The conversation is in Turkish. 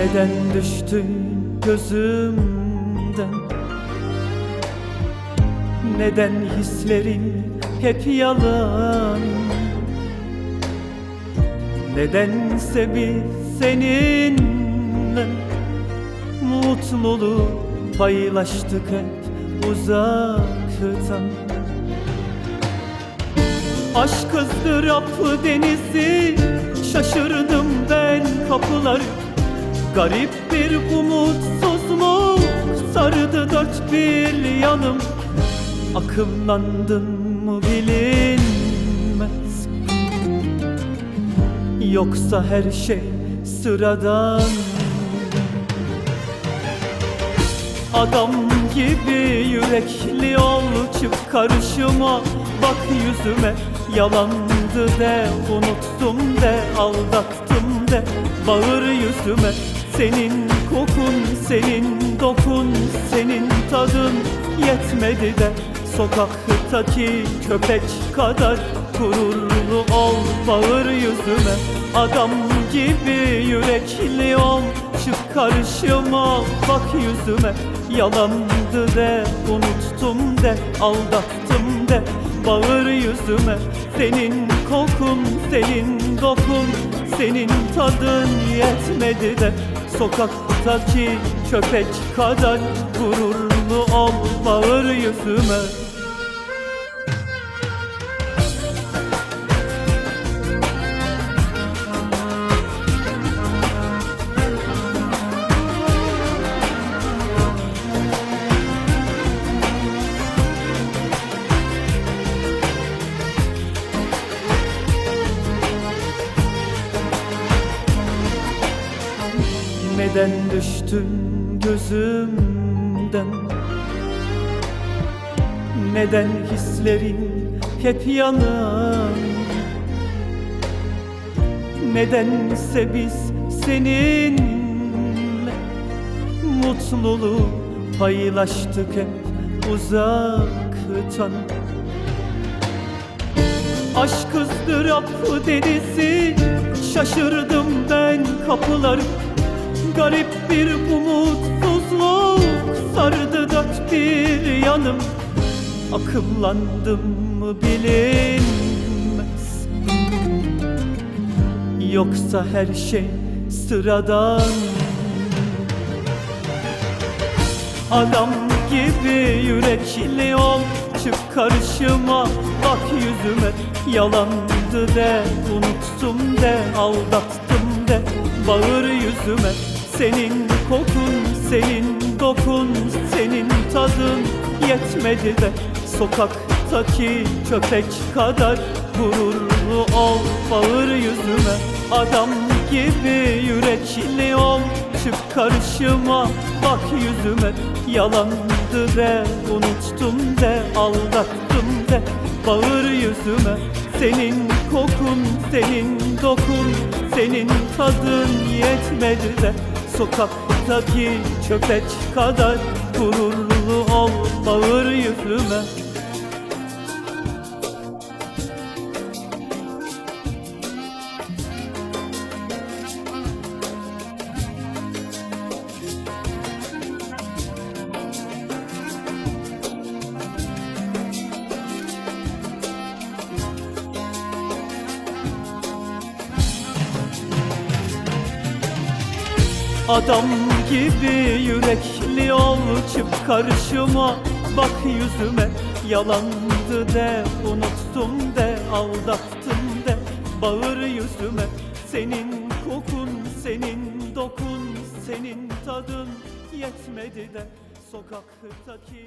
Neden düştün gözümden? Neden hislerin hep yalan? Nedense biz seninle Mutluluğu paylaştık hep uzaktan. Aşk ızdıraplı denizi Şaşırdım ben kapıları Garip bir umutsuzluk Sardı dört bir yanım. Akımlandın mı bilinmez. Yoksa her şey sıradan. Adam gibi yürekli ol çık karşıma Bak yüzüme yalandı de Unuttum de aldattım de. Bağır yüzüme senin kokun senin dokun Senin tadın yetmedi de Sokaktaki köpek kadar gururlu ol Bağır yüzüme. Adam gibi yürekli ol Çık karşıma bak yüzüme. Yalandı de unuttum de aldattım de Bağır yüzüme. Senin kokun senin dokun Senin tadın yetmedi de Sokaktaki köpek kadar gururlu ol Bağır yüzüme Neden düştün gözümden? Neden hislerin hep yanan? Nedense biz seninle Mutluluğu paylaştık hep uzaktan. Aşk ızdıraplı denizi Şaşırdım ben kapıları Garip bir umutsuzluk Sardı dört bir yanım. Akıllandım mı bilinmez. Yoksa her şey sıradan. Adam gibi yürekli ol Çık karşıma bak yüzüme. Yalandı de unuttum de aldattım de Bağır yüzüme senin kokun senin dokun Senin tadın yetmedi de Sokaktaki köpek kadar gururlu ol. Bağır yüzüme adam gibi yürekli ol. Çık karşıma bak yüzüme. Yalandı de unuttum de aldattım de. Bağır yüzüme senin kokun senin dokun Senin tadın yetmedi de Sokaktaki köpek kadar gururlu ol Bağır yüzüme Adam gibi yürekli ol çık karşıma. Bak yüzüme yalandı de unuttum de aldattım de. Bağır yüzüme senin kokun senin dokun Senin tadın yetmedi de. Sokaktaki